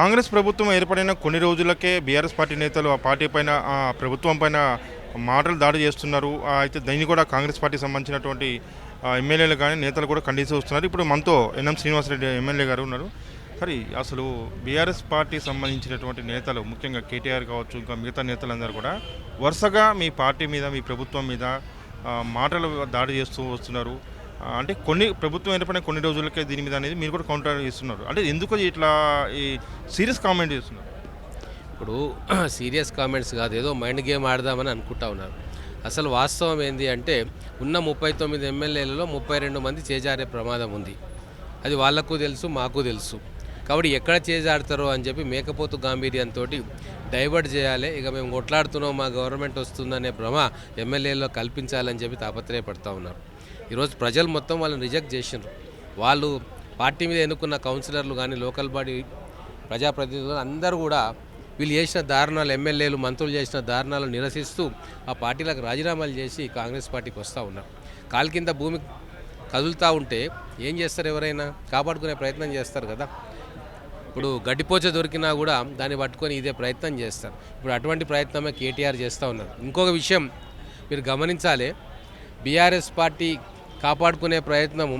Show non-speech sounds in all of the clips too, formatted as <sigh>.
కాంగ్రెస్ ప్రభుత్వం ఏర్పడిన కొన్ని రోజులకే బీఆర్ఎస్ పార్టీ నేతలు ఆ పార్టీ పైన ఆ ప్రభుత్వం పైన మాటలు దాడి చేస్తున్నారు. అయితే దీన్ని కూడా కాంగ్రెస్ పార్టీ సంబంధించినటువంటి ఎమ్మెల్యేలు కానీ నేతలు కూడా ఖండిస్తూ వస్తున్నారు. ఇప్పుడు మనతో ఎన్ఎం శ్రీనివాసరెడ్డి ఎమ్మెల్యే గారు ఉన్నారు. సరే అసలు బీఆర్ఎస్ పార్టీ సంబంధించినటువంటి నేతలు ముఖ్యంగా కేటీఆర్ కావచ్చు ఇంకా మిగతా నేతలందరూ కూడా వరుసగా మీ పార్టీ మీద మీ ప్రభుత్వం మీద మాటలు దాడి చేస్తూ వస్తున్నారు. అంటే కొన్ని ప్రభుత్వం ఏర్పడిన కొన్ని రోజులకే దీని మీద అనేది మీరు కూడా కౌంటర్ చేస్తున్నారు. అంటే ఎందుకు ఇట్లా ఈ సీరియస్ కామెంట్ చేస్తున్నారు? ఇప్పుడు <clears throat> సీరియస్ కామెంట్స్ కాదు ఏదో మైండ్ గేమ్ ఆడదామని అనుకుంటా ఉన్నారు. అసలు వాస్తవం ఏంది అంటే ఉన్న ముప్పై తొమ్మిది ఎమ్మెల్యేలలో ముప్పై రెండు మంది చేజారే ప్రమాదం ఉంది. అది వాళ్ళకు తెలుసు మాకు తెలుసు. కాబట్టి ఎక్కడ చేజాడతారో అని చెప్పి మేకపోతు గాంభీర్యంతో డైవర్ట్ చేయాలి. ఇక మేము కొట్లాడుతున్నాం మా గవర్నమెంట్ వస్తుందనే భ్రమ ఎమ్మెల్యేలో కల్పించాలని చెప్పి తాపత్రయపడతా ఉన్నారు. ఈరోజు ప్రజలు మొత్తం వాళ్ళని రిజెక్ట్ చేసినారు వాళ్ళు పార్టీ మీద ఎన్నుకున్న కౌన్సిలర్లు కానీ లోకల్ బాడీ ప్రజాప్రతినిధులు అందరూ కూడా వీళ్ళు చేసిన దారుణాలు ఎమ్మెల్యేలు మంత్రులు చేసిన దారుణాలు నిరసిస్తూ ఆ పార్టీలకు రాజీనామాలు చేసి కాంగ్రెస్ పార్టీకి వస్తూ ఉన్నారు. కాలు కింద భూమి కదులుతూ ఉంటే ఏం చేస్తారు ఎవరైనా? కాపాడుకునే ప్రయత్నం చేస్తారు కదా. ఇప్పుడు గడ్డిపోచ దొరికినా కూడా దాన్ని పట్టుకొని ఇదే ప్రయత్నం చేస్తారు. ఇప్పుడు అటువంటి ప్రయత్నమే కేటీఆర్ చేస్తూ ఉన్నారు. ఇంకొక విషయం మీరు గమనించాలి. బీఆర్ఎస్ పార్టీ కాపాడుకునే ప్రయత్నము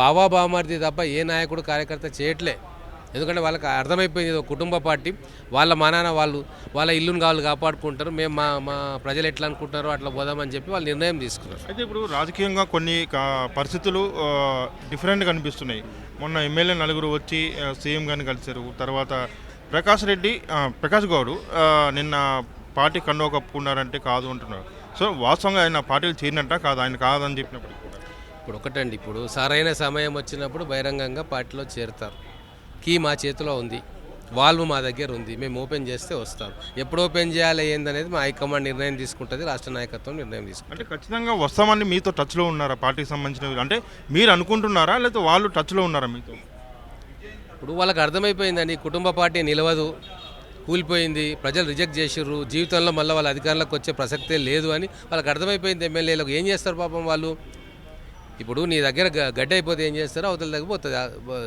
బావా బామార్ది తప్ప ఏ నాయకుడు కార్యకర్త చేయట్లే. ఎందుకంటే వాళ్ళకి అర్థమైపోయింది ఒక కుటుంబ పార్టీ. వాళ్ళ మానాన వాళ్ళు వాళ్ళ ఇల్లును వాళ్ళు కాపాడుకుంటారు. మేము మా మా ప్రజలు ఎట్లా అనుకుంటారో అట్లా పోదామని చెప్పి వాళ్ళు నిర్ణయం తీసుకున్నారు. అయితే ఇప్పుడు రాజకీయంగా కొన్ని పరిస్థితులు డిఫరెంట్గా కనిపిస్తున్నాయి మొన్న ఎమ్మెల్యే నలుగురు వచ్చి సీఎం గారిని కలిశారు. తర్వాత ప్రకాష్ రెడ్డి ప్రకాష్ గౌడ్ నిన్న పార్టీ కండువ కప్పుకున్నారంటే కాదు అంటున్నారు. సో వాస్తవంగా ఆయన పార్టీలు చేరినట్ట కాదు? ఆయన కాదని చెప్పినప్పుడు. ఇప్పుడు ఒకటండి. ఇప్పుడు సరైన సమయం వచ్చినప్పుడు బహిరంగంగా పార్టీలో చేరుతారు. కీ మా చేతిలో ఉంది. వాళ్ళు మా దగ్గర ఉంది. మేము ఓపెన్ చేస్తే వస్తారు. ఎప్పుడు ఓపెన్ చేయాలి ఏందనేది మా హైకమాండ్ నిర్ణయం తీసుకుంటుంది రాష్ట్ర నాయకత్వం నిర్ణయం తీసుకుంటుంది. అంటే ఖచ్చితంగా వస్తామని మీతో టచ్లో ఉన్నారా? పార్టీకి సంబంధించిన? అంటే మీరు అనుకుంటున్నారా? లేకపోతే వాళ్ళు టచ్లో ఉన్నారా మీతో? ఇప్పుడు వాళ్ళకి అర్థమైపోయిందండి. కుటుంబ పార్టీ నిలవదు కూలిపోయింది ప్రజలు రిజెక్ట్ చేసిర్రు జీవితంలో మళ్ళీ వాళ్ళ అధికారంలోకి వచ్చే ప్రసక్తే లేదు అని వాళ్ళకి అర్థమైపోయింది ఎమ్మెల్యేలకు. ఏం చేస్తారు పాపం వాళ్ళు? ఇప్పుడు నీ దగ్గర గ- గడ్డి అయిపోతే ఏం చేస్తారో అవతల దగ్గర పోతుంది.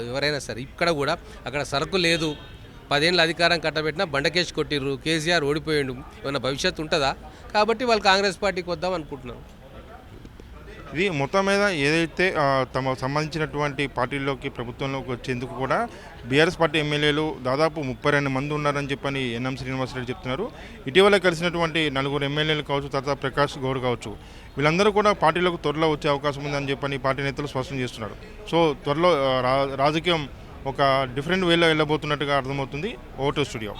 ఎవరైనా సరే ఇక్కడ కూడా అక్కడ సరుకు లేదు. పదేళ్ళు అధికారం కట్టబెట్టినా బండకేసి కొట్టిర్రు. కేసీఆర్ ఓడిపోయిండు. ఏమైనా భవిష్యత్తు ఉంటుందా? కాబట్టి వాళ్ళు కాంగ్రెస్ పార్టీకి వద్దాం అనుకుంటున్నాం. ఇది మొత్తం మీద ఏదైతే తమ సంబంధించినటువంటి పార్టీలోకి ప్రభుత్వంలోకి వచ్చేందుకు కూడా బీఆర్ఎస్ పార్టీ ఎమ్మెల్యేలు దాదాపు ముప్పై రెండు మంది ఉన్నారని చెప్పని ఎన్ఎం శ్రీనివాసరెడ్డి చెప్తున్నారు. ఇటీవల కలిసినటువంటి నలుగురు ఎమ్మెల్యేలు కావచ్చు తర్వాత ప్రకాష్ గౌడ్ కావచ్చు వీళ్ళందరూ కూడా పార్టీలోకి త్వరలో వచ్చే అవకాశం ఉందని చెప్పని పార్టీ నేతలు స్పష్టం చేస్తున్నారు. సో త్వరలో రా- రాజకీయం ఒక డిఫరెంట్ వేలో వెళ్ళబోతున్నట్టుగా అర్థమవుతుంది. ఓటో స్టూడియో.